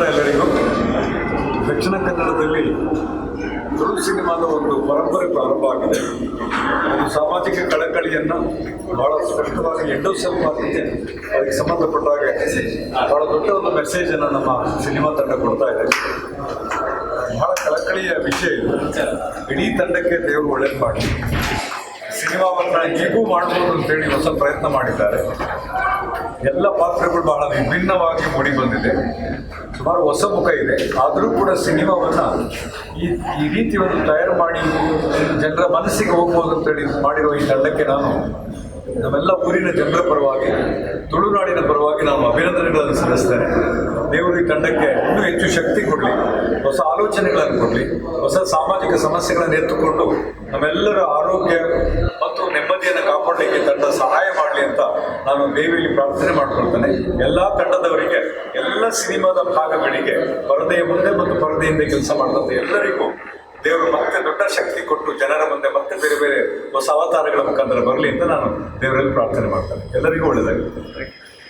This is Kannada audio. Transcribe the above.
ನಮಸ್ಕಾರ ಎಲ್ಲರಿಗೂ. ದಕ್ಷಿಣ ಕನ್ನಡದಲ್ಲಿ ತುಳು ಸಿನಿಮಾದ ಒಂದು ಪರಂಪರೆ ಪ್ರಾರಂಭ ಆಗಿದೆ. ಒಂದು ಸಾಮಾಜಿಕ ಕಳಕಳಿಯನ್ನು ಬಹಳ ಸ್ಪಷ್ಟವಾಗಿ ಎಂಡೋಸಲ್ ಆಗಿದೆ ಅದಕ್ಕೆ ಸಂಬಂಧಪಟ್ಟ ಹಾಗೆ ಬಹಳ ದೊಡ್ಡ ಒಂದು ಮೆಸೇಜನ್ನು ನಮ್ಮ ಸಿನಿಮಾ ತಂಡ ಕೊಡ್ತಾ ಇದೆ. ಬಹಳ ಕಳಕಳಿಯ ವಿಷಯ ಇಡೀ ತಂಡಕ್ಕೆ ದೇವರು ಒಳ್ಳೇದು ಮಾಡಿ ಸಿನಿಮಾವನ್ನು ಹೀಗೂ ಮಾಡ್ಬೋದು ಅಂತೇಳಿ ಹೊಸ ಪ್ರಯತ್ನ ಮಾಡಿದ್ದಾರೆ. ಎಲ್ಲ ಪಾತ್ರಗಳು ಬಹಳ ವಿಭಿನ್ನವಾಗಿ ಮೂಡಿ ಬಂದಿದೆ. ಸುಮಾರು ಹೊಸ ಮುಖ ಇದೆ. ಆದರೂ ಕೂಡ ಸಿನಿಮಾವನ್ನ ಈ ಈ ರೀತಿ ಒಂದು ತಯಾರು ಮಾಡಿ ಜನರ ಮನಸ್ಸಿಗೆ ಹೋಗ್ಬೋದು ಅಂತೇಳಿ ಮಾಡಿರೋ ಈ ತಂಡಕ್ಕೆ ನಾನು ನಮ್ಮೆಲ್ಲ ಊರಿನ ಜನರ ಪರವಾಗಿ, ತುಳುನಾಡಿನ ಪರವಾಗಿ ನಾನು ಅಭಿನಂದನೆಗಳನ್ನು ಸಲ್ಲಿಸ್ತೇನೆ. ದೇವರು ಈ ತಂಡಕ್ಕೆ ಇನ್ನೂ ಹೆಚ್ಚು ಶಕ್ತಿ ಕೊಡಲಿ, ಹೊಸ ಆಲೋಚನೆಗಳನ್ನು ಕೊಡಲಿ, ಹೊಸ ಸಾಮಾಜಿಕ ಸಮಸ್ಯೆಗಳನ್ನು ಎತ್ತುಕೊಂಡು ನಮ್ಮೆಲ್ಲರ ಆರೋಗ್ಯ ಮತ್ತು ನೆಮ್ಮದಿಯನ್ನು ಕಾಪಾಡಲಿಕ್ಕೆ ತಂಡ ಸಹಾಯ ನಾನು ದೇವಿಯಲ್ಲಿ ಪ್ರಾರ್ಥನೆ ಮಾಡ್ಕೊಳ್ತೇನೆ. ಎಲ್ಲ ತಂಡದವರಿಗೆ, ಎಲ್ಲ ಸಿನಿಮಾದ ಭಾಗಗಳಿಗೆ ಪರದೆಯ ಮುಂದೆ ಮತ್ತು ಪರದೆಯಿಂದ ಕೆಲಸ ಮಾಡಿದಂಥ ಎಲ್ಲರಿಗೂ ದೇವರು ಮತ್ತೆ ದೊಡ್ಡ ಶಕ್ತಿ ಕೊಟ್ಟು ಜನರ ಮುಂದೆ ಮತ್ತೆ ಬೇರೆ ಬೇರೆ ಹೊಸ ಅವತಾರಗಳ ಮುಖಾಂತರ ಬರಲಿ ಅಂತ ನಾನು ದೇವರಲ್ಲಿ ಪ್ರಾರ್ಥನೆ ಮಾಡ್ತೇನೆ. ಎಲ್ಲರಿಗೂ ಒಳ್ಳೆಯದಾಗುತ್ತೆ